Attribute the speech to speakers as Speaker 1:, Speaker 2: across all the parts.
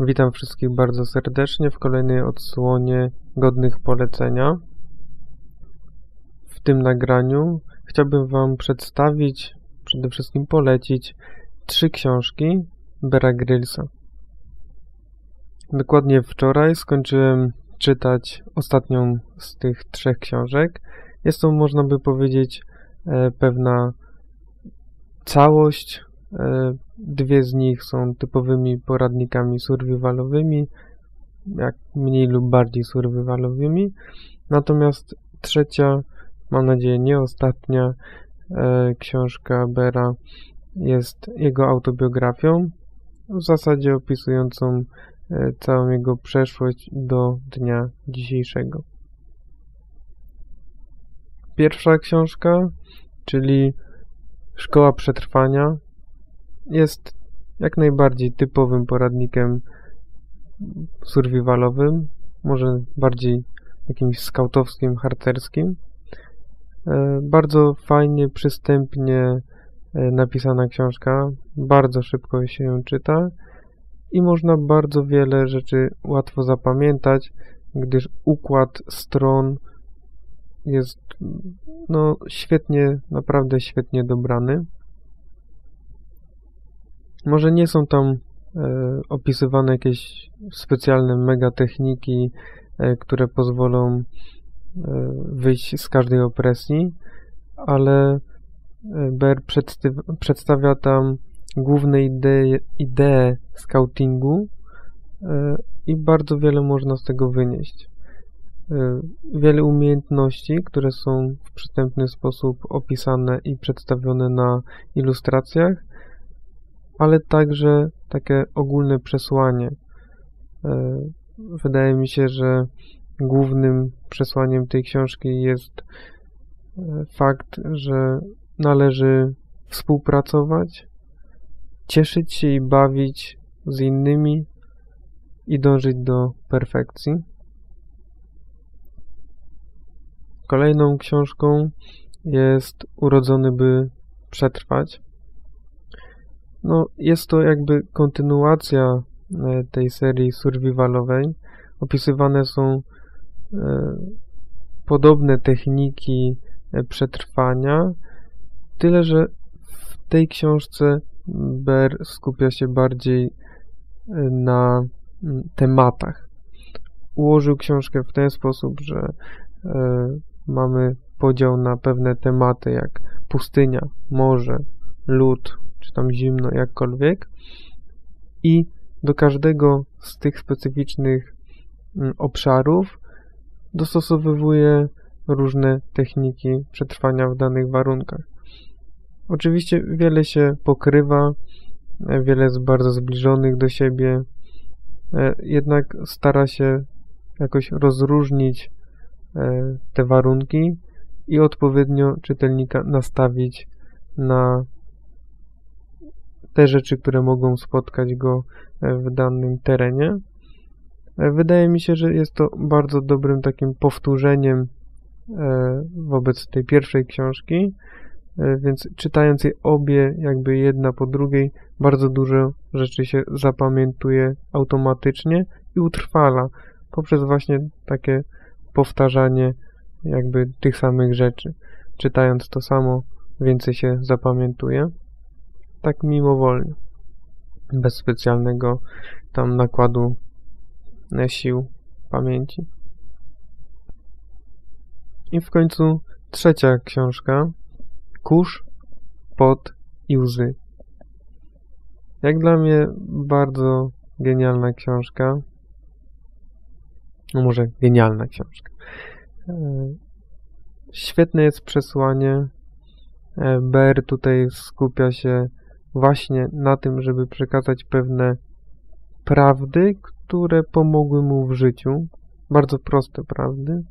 Speaker 1: Witam wszystkich bardzo serdecznie w kolejnej odsłonie godnych polecenia. W tym nagraniu chciałbym Wam przedstawić, przede wszystkim polecić trzy książki Bera Grylsa. Dokładnie wczoraj skończyłem czytać ostatnią z tych trzech książek. Jest to, można by powiedzieć, e, pewna całość e, Dwie z nich są typowymi poradnikami survivalowymi, jak mniej lub bardziej survivalowymi. Natomiast trzecia, mam nadzieję nie ostatnia, e, książka Bera jest jego autobiografią, w zasadzie opisującą e, całą jego przeszłość do dnia dzisiejszego. Pierwsza książka, czyli Szkoła Przetrwania, jest jak najbardziej typowym poradnikiem survivalowym, może bardziej jakimś skautowskim, harcerskim. E, bardzo fajnie, przystępnie e, napisana książka, bardzo szybko się ją czyta i można bardzo wiele rzeczy łatwo zapamiętać, gdyż układ stron jest no, świetnie, naprawdę świetnie dobrany. Może nie są tam e, opisywane jakieś specjalne mega techniki, e, które pozwolą e, wyjść z każdej opresji, ale Ber przedstawia tam główne idee, idee scoutingu i bardzo wiele można z tego wynieść. Wiele umiejętności, które są w przystępny sposób opisane i przedstawione na ilustracjach, ale także takie ogólne przesłanie. E, wydaje mi się, że głównym przesłaniem tej książki jest e, fakt, że należy współpracować, cieszyć się i bawić z innymi i dążyć do perfekcji. Kolejną książką jest Urodzony by przetrwać. No, jest to jakby kontynuacja e, tej serii survivalowej. Opisywane są e, podobne techniki e, przetrwania, tyle że w tej książce Ber skupia się bardziej na tematach. Ułożył książkę w ten sposób, że mamy podział na pewne tematy jak pustynia, morze, lód, czy tam zimno, jakkolwiek. I do każdego z tych specyficznych mm, obszarów dostosowywuje różne techniki przetrwania w danych warunkach. Oczywiście wiele się pokrywa, e, wiele jest bardzo zbliżonych do siebie, e, jednak stara się jakoś rozróżnić e, te warunki i odpowiednio czytelnika nastawić na te rzeczy, które mogą spotkać go e, w danym terenie. E, wydaje mi się, że jest to bardzo dobrym takim powtórzeniem e, wobec tej pierwszej książki, więc czytając je obie, jakby jedna po drugiej, bardzo dużo rzeczy się zapamiętuje automatycznie i utrwala poprzez właśnie takie powtarzanie jakby tych samych rzeczy. Czytając to samo, więcej się zapamiętuje tak mimowolnie, bez specjalnego tam nakładu sił pamięci. I w końcu trzecia książka, Kurz, Pot i Łzy. Jak dla mnie bardzo genialna książka. No może genialna książka. E, świetne jest przesłanie. E, Ber tutaj skupia się właśnie na tym, żeby przekazać pewne prawdy, które pomogły mu w życiu. Bardzo proste prawdy.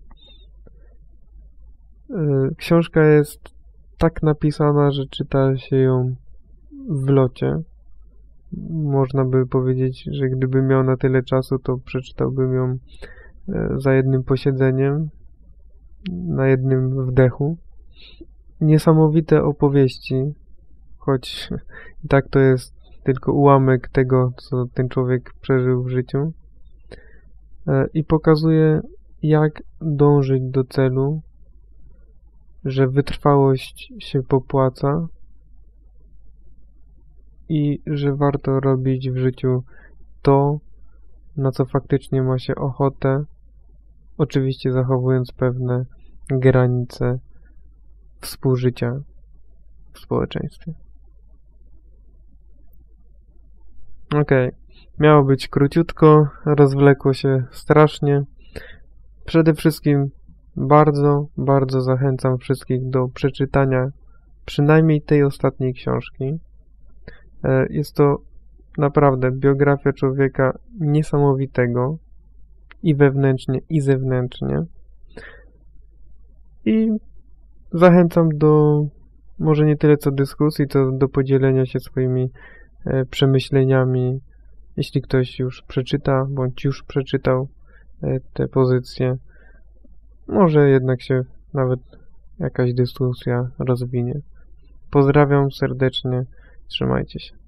Speaker 1: Y, książka jest tak napisana, że czyta się ją w locie. Można by powiedzieć, że gdyby miał na tyle czasu, to przeczytałbym ją y, za jednym posiedzeniem, na jednym wdechu. Niesamowite opowieści, choć i tak to jest tylko ułamek tego, co ten człowiek przeżył w życiu e, i pokazuje, jak dążyć do celu, że wytrwałość się popłaca i że warto robić w życiu to, na co faktycznie ma się ochotę, oczywiście zachowując pewne granice współżycia w społeczeństwie. Okej, okay. miało być króciutko, rozwlekło się strasznie. Przede wszystkim bardzo, bardzo zachęcam wszystkich do przeczytania przynajmniej tej ostatniej książki. E, jest to naprawdę biografia człowieka niesamowitego i wewnętrznie, i zewnętrznie. I zachęcam do może nie tyle co dyskusji, co do podzielenia się swoimi przemyśleniami, jeśli ktoś już przeczyta, bądź już przeczytał e, te pozycje. Może jednak się nawet jakaś dyskusja rozwinie. Pozdrawiam serdecznie, trzymajcie się.